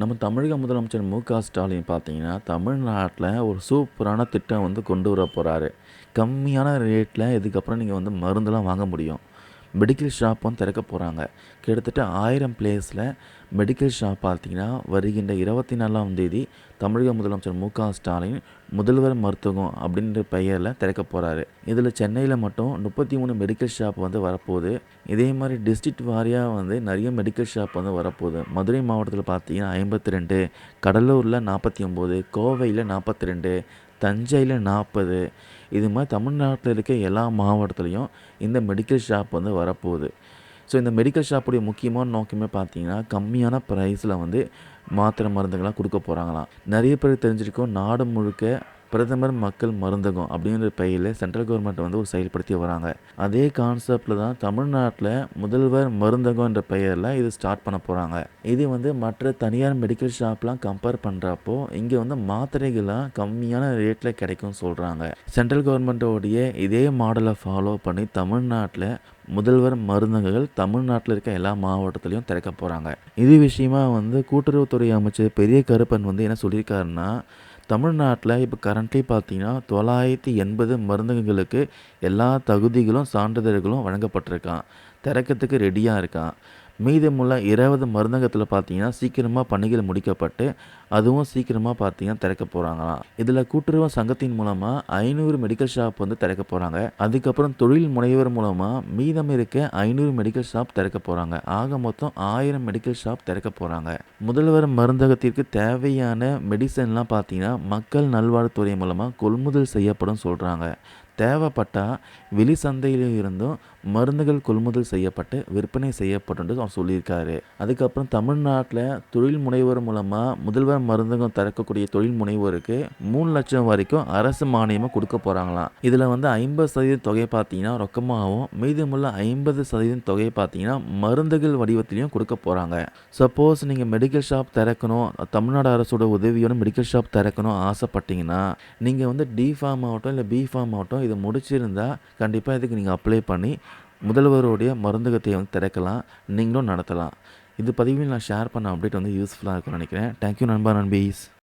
நம்ம தமிழக முதலமைச்சர் மு க ஸ்டாலின் பார்த்தீங்கன்னா தமிழ்நாட்டில் ஒரு சூப்பரான திட்டம் வந்து கொண்டு வர போகிறாரு கம்மியான ரேட்டில் இதுக்கப்புறம் நீங்கள் வந்து மருந்தெல்லாம் வாங்க முடியும். மெடிக்கல் ஷாப் வந்து திறக்க போகிறாங்க கிட்டத்தட்ட ஆயிரம் பிளேஸில் மெடிக்கல் ஷாப் பார்த்தீங்கன்னா வருகின்ற இருபத்தி நாலாம் தேதி தமிழக முதலமைச்சர் மு க ஸ்டாலின் முதல்வர் மருத்துவம் அப்படின்ற பெயரில் திறக்க போகிறாரு இதில் சென்னையில் மட்டும் முப்பத்தி மூணு மெடிக்கல் ஷாப் வந்து வரப்போகுது. இதே மாதிரி டிஸ்ட்ரிக்ட் வாரியாக வந்து நிறைய மெடிக்கல் ஷாப் வந்து வரப்போகுது. மதுரை மாவட்டத்தில் பார்த்தீங்கன்னா ஐம்பத்தி ரெண்டு கடலூரில் நாற்பத்தி ஒம்பது கோவையில் நாற்பத்தி ரெண்டு தஞ்சையில் நாற்பது இது மாதிரி தமிழ்நாட்டில் இருக்க எல்லா மாவட்டத்துலேயும் இந்த மெடிக்கல் ஷாப் வந்து வரப்போகுது. ஸோ இந்த மெடிக்கல் ஷாப்புடைய முக்கியமான நோக்கமே பார்த்தீங்கன்னா கம்மியான ப்ரைஸில் வந்து மாத்திரை மருந்துகள்லாம் கொடுக்க போகிறாங்களாம் நிறைய பேர் தெரிஞ்சிருக்கோம் நாடு முழுக்க பிரதமர் மக்கள் மருந்தகம் அப்படிங்கிற பெயரில் சென்ட்ரல் கவர்மெண்ட் வந்து ஒரு செயல்படுத்தி வராங்க. அதே கான்செப்டில் தான் தமிழ்நாட்டில் முதல்வர் மருந்தகம் என்ற பெயரில் இது ஸ்டார்ட் பண்ண போகிறாங்க இது வந்து மற்ற தனியார் மெடிக்கல் ஷாப்லாம் கம்பேர் பண்ணுறப்போ இங்கே வந்து மாத்திரைகள்லாம் கம்மியான ரேட்டில் கிடைக்கும்னு சொல்கிறாங்க சென்ட்ரல் கவர்மெண்ட்டோடைய இதே மாடலை ஃபாலோ பண்ணி தமிழ்நாட்டில் முதல்வர் மருந்தகங்கள் தமிழ்நாட்டில் இருக்க எல்லா மாவட்டத்துலையும் திறக்க போகிறாங்க இது விஷயமா வந்து கூட்டுறவுத்துறை அமைச்சர் பெரிய கருப்பன் வந்து என்ன சொல்லியிருக்காருன்னா தமிழ்நாட்டில் இப்போ கரண்ட்லி பார்த்தீங்கன்னா தொள்ளாயிரத்தி எண்பது மருந்தகங்களுக்கு எல்லா தகுதிகளும் சான்றிதழ்களும் வழங்கப்பட்டிருக்கான். திறக்கிறதுக்கு ரெடியாக இருக்கான். மீதமுள்ள இருபது மருந்தகத்தில் பார்த்தீங்கன்னா சீக்கிரமாக பணிகள் முடிக்கப்பட்டு அதுவும் சீக்கிரமாக பார்த்தீங்கன்னா திறக்க போகிறாங்களாம் இதில் கூட்டுறவு சங்கத்தின் மூலமாக ஐநூறு மெடிக்கல் ஷாப் வந்து திறக்க போகிறாங்க அதுக்கப்புறம் தொழில் முனைவர் மூலமாக மீதம் இருக்க ஐநூறு மெடிக்கல் ஷாப் திறக்க போகிறாங்க ஆக மொத்தம் ஆயிரம் மெடிக்கல் ஷாப் திறக்க போகிறாங்க முதல்வர் மருந்தகத்திற்கு தேவையான மெடிசன்லாம் பார்த்தீங்கன்னா மக்கள் நல்வாழ்வுத்துறை மூலமாக கொள்முதல் செய்யப்படும் சொல்கிறாங்க தேவைப்பட்டால் வெளி சந்தையில் இருந்தும் மருந்துகள் கொள்முதல் செய்யப்பட்டு விற்பனை செய்யப்பட்டு அவர் சொல்லியிருக்காரு. அதுக்கப்புறம் தமிழ்நாட்டில் தொழில் முனைவோர் மூலமாக முதல்வர் மருந்தகம் திறக்கக்கூடிய தொழில் முனைவோருக்கு மூணு லட்சம் வரைக்கும் அரசு மானியமாக கொடுக்க போகிறாங்களாம் இதில் வந்து ஐம்பது சதவீதம் தொகை பார்த்தீங்கன்னா ரொக்கமாகவும் மீதமுள்ள ஐம்பது சதவீதம் தொகை பார்த்தீங்கன்னா மருந்துகள் வடிவத்திலையும் கொடுக்க போகிறாங்க சப்போஸ் நீங்கள் மெடிக்கல் ஷாப் திறக்கணும் தமிழ்நாடு அரசோட உதவியோட மெடிக்கல் ஷாப் திறக்கணும் ஆசைப்பட்டீங்கன்னா நீங்கள் வந்து டி ஃபார்ம் ஆகட்டும் இல்லை பி ஃபார்ம் ஆகட்டும் இது முடிச்சிருந்தால் கண்டிப்பாக இதுக்கு நீங்கள் அப்ளை பண்ணி முதல்வருடைய மருந்தகத்தை வந்து திறக்கலாம். நீங்களும் நடத்தலாம். இது பதிவில் நான் ஷேர் பண்ண அப்டேட் வந்து யூஸ்ஃபுல்லாக இருக்கும்னு நினைக்கிறேன். தேங்க்யூ நண்பா நண்பீஸ்.